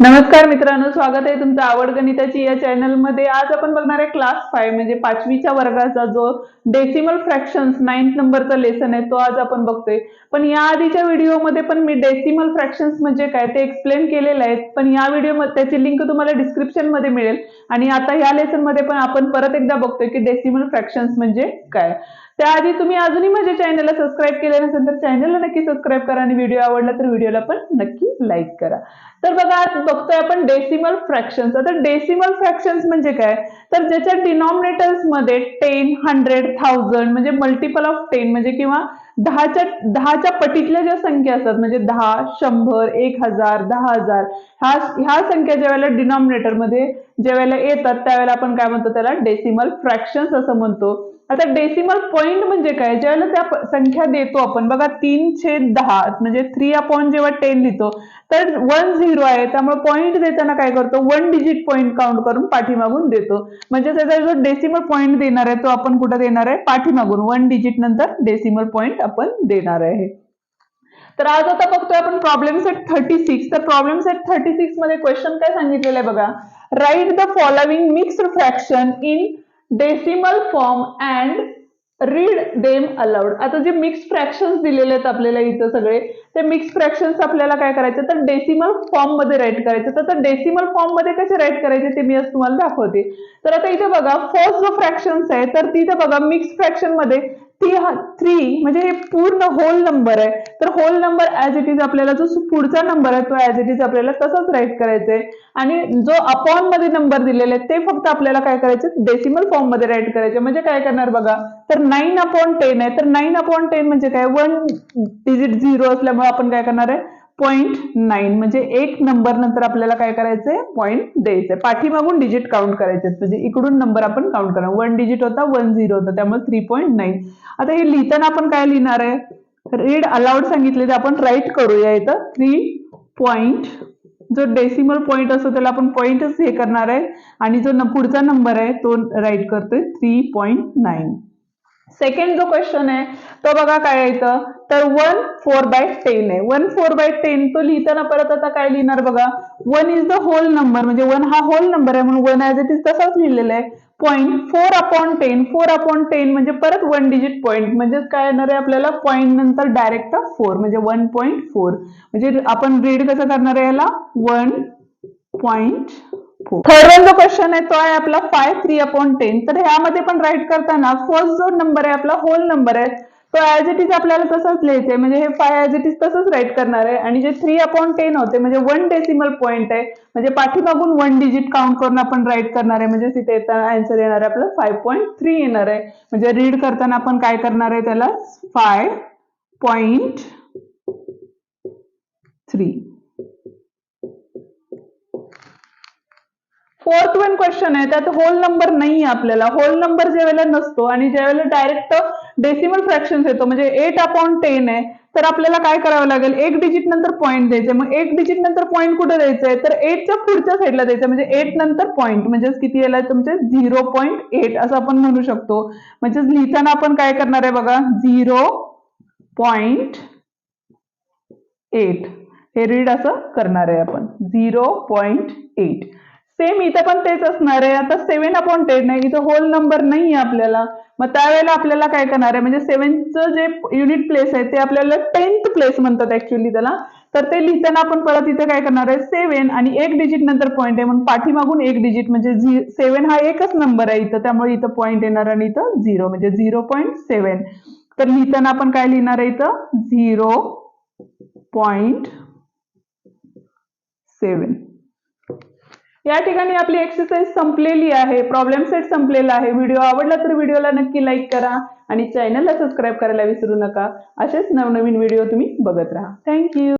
नमस्कार मित्रांनो स्वागत आहे तुमचं आवड गणिताची या चॅनलमध्ये. आज आपण बघणार आहे क्लास फाईव्ह म्हणजे पाचवीच्या वर्गाचा जो डेसिमल फ्रॅक्शन्स नाईन्थ नंबरचा लेसन आहे तो आज आपण बघतोय. पण या आधीच्या व्हिडिओमध्ये पण मी डेसिमल फ्रॅक्शन्स म्हणजे काय ते एक्सप्लेन केलेलं आहे. पण या व्हिडिओ त्याची लिंक तुम्हाला डिस्क्रिप्शनमध्ये मिळेल. आणि आता या लेसनमध्ये पण आपण परत एकदा बघतोय की डेसिमल फ्रॅक्शन्स म्हणजे काय. त्याआधी तुम्ही अजूनही माझ्या चॅनलला सबस्क्राईब केले नसेल तर चॅनलला नक्की सबस्क्राईब करा आणि व्हिडिओ आवडला तर व्हिडिओला पण नक्की लाईक करा. तर बघा आज बघतोय आपण डेसिमल फ्रॅक्शन्स आता डेसिमल फ्रॅक्शन्स म्हणजे काय? तर ज्याच्या डिनॉमिनेटर्समध्ये टेन हंड्रेड थाउजंड म्हणजे मल्टिपल ऑफ टेन म्हणजे किंवा दहाच्या दहाच्या पटीतल्या ज्या संख्या असतात म्हणजे दहा शंभर एक हजार दहा हजार ह्या ह्या संख्या ज्या वेळेला डिनॉमिनेटरमध्ये ज्या वेळेला येतात त्यावेळेला आपण काय म्हणतो त्याला? डेसिमल फ्रॅक्शन्स असं म्हणतो. आता डेसिमल पॉईंट म्हणजे काय? ज्यावेळेला त्या संख्या देतो आपण बघा तीन छेद दहा म्हणजे थ्री अपॉन जेव्हा टेन लिहितो तर वन झिरो आहे त्यामुळे पॉईंट देताना काय करतो? वन डिजिट पॉईंट काउंट करून पाठीमागून देतो. म्हणजे त्याचा जो डेसिमल पॉईंट देणार आहे तो आपण कुठं देणार आहे? पाठीमागून. वन डिजिट नंतर डेसिमल पॉईंट आपण देणार आहे. तर आज आता बघतोय आपण प्रॉब्लेम सेट थर्टी सिक्स तर प्रॉब्लेम सेट थर्टी सिक्समध्ये क्वेश्चन काय सांगितलेलं आहे बघा? Right the following mixed fraction in decimal form and read them aloud आता जे मिक्स फ्रॅक्शन्स दिलेले आहेत आपल्याला इथं सगळे ते मिक्स फ्रॅक्शन्स आपल्याला काय करायचं? तर डेसिमल फॉर्ममध्ये राईट करायचं. तर डेसिमल फॉर्ममध्ये कसे राईट करायचे ते मी आज तुम्हाला दाखवते. तर आता इथे बघा फर्स्ट जो फ्रॅक्शन्स आहे तर तिथे बघा मिक्स फ्रॅक्शनमध्ये ती थ्री म्हणजे हे पूर्ण होल नंबर आहे. तर whole number as it is आपल्याला जो पुढचा नंबर आहे तो ऍज इट इज आपल्याला तसाच राईट करायचा आहे आणि जो अपॉनमध्ये नंबर दिलेले आहेत ते फक्त आपल्याला काय करायचे डेसिमल फॉर्ममध्ये राईट करायचे. म्हणजे काय करणार बघा? तर नाईन अपॉन टेन आहे. तर नाईन अपॉन टेन म्हणजे काय? वन डिजिट झिरो असल्यामुळे आपण काय करणार आहे? पॉईंट नाईन म्हणजे एक नंबर नंतर आपल्याला काय करायचंय? पॉईंट द्यायचंय. पाठीमागून डिजिट काउंट करायचे म्हणजे इकडून नंबर आपण काउंट करणार वन डिजिट होता वन झिरो होता. त्यामुळे थ्री पॉईंट नाईन आता हे लिहिताना आपण काय लिहिणार आहे? रीड अलाउड सांगितले ते आपण राईट करूया इथं. थ्री पॉईंट जो डेसिमल पॉईंट असतो त्याला आपण पॉईंटच हे करणार आहे. आणि जो पुढचा नंबर आहे तो राईट करतोय. थ्री पॉईंट नाईन सेकंड जो क्वेश्चन आहे तो बघा काय येतं तर वन फोर बाय टेन आहे. वन फोर बाय टेन तो लिहिताना परत आता काय लिहिणार बघा? One is the whole number म्हणजे वन हा होल नंबर आहे म्हणून वन ॲज इट इज तसाच लिहिलेला आहे. Point four upon ten four upon ten म्हणजे परत वन डिजिट पॉईंट म्हणजे काय येणार आहे आपल्याला? पॉईंट नंतर डायरेक्ट फोर म्हणजे वन पॉईंट फोर म्हणजे आपण रीड कसं करणार आहे याला? वन पॉईंट हो. थर्ड वन जो क्वेश्चन आहे तो आहे आपला फाय थ्री अपॉन टेन तर ह्यामध्ये पण राईट करताना फर्स्ट जो नंबर आहे आपला होल नंबर आहे तो ऍज इट इज आपल्याला तसंच लिहायचंय. म्हणजे हे फाय ऍज इट इज तसंच राईट करणार आहे. आणि जे थ्री अपॉन टेन होते म्हणजे वन डेसिमल पॉईंट आहे म्हणजे पाठीमागून वन डिजिट काउंट करून आपण राईट करणार आहे. म्हणजे तिथे येताना आन्सर येणार आहे आपलं फाय पॉईंट थ्री येणार आहे. म्हणजे रीड करताना आपण काय करणार आहे त्याला five point three fourth one question आहे त्यात होल नंबर नाही आपल्याला. होल नंबर ज्या वेळेला नसतो आणि ज्या वेळेला डायरेक्ट डेसिमल फ्रॅक्शन येतो म्हणजे एट अपॉन टेन आहे तर आपल्याला काय करावं लागेल? एक डिजिट नंतर पॉईंट द्यायचे. मग एक डिजिट नंतर पॉईंट कुठे द्यायचंय? तर एटच्या पुढच्या साईडला द्यायचं. म्हणजे एट नंतर पॉईंट म्हणजे किती यायला? तुमचे झिरो पॉईंट एट असं आपण म्हणू शकतो. म्हणजे लिहिताना आपण काय करणार आहे बघा? झिरो पॉईंट एट हे रीड असं करणार आहे आपण. झिरो पॉईंट एट सेम इथं पण तेच असणार आहे. आता सेव्हन अपॉन टेन नाही इथं होल नंबर नाही आहे आपल्याला. मग त्यावेळेला आपल्याला काय करणार आहे? म्हणजे सेव्हनचं जे युनिट प्लेस आहे ते आपल्याला टेन्थ प्लेस म्हणतात ऍक्च्युली त्याला. तर ते लिहिताना आपण परत इथे काय करणार आहे? सेव्हन आणि एक डिजिट नंतर पॉईंट आहे. म्हणून पाठीमागून एक डिजिट म्हणजे सेव्हन हा एकच नंबर आहे इथं. त्यामुळे इथं पॉईंट येणार आणि इथं झिरो म्हणजे झिरो पॉईंट सेव्हन तर लिहिताना आपण काय लिहिणार आहे इथं? झिरो पॉईंट सेवन या ठिकाणी आपली एक्सरसाइज संपलेली आहे. प्रॉब्लेम सेट संपलेला आहे. व्हिडिओ आवडला तर व्हिडिओला नक्की लाईक करा आणि चॅनलला सबस्क्राईब करायला विसरू नका. असेच नवनवीन व्हिडिओ तुम्ही बघत राहा. थँक्यू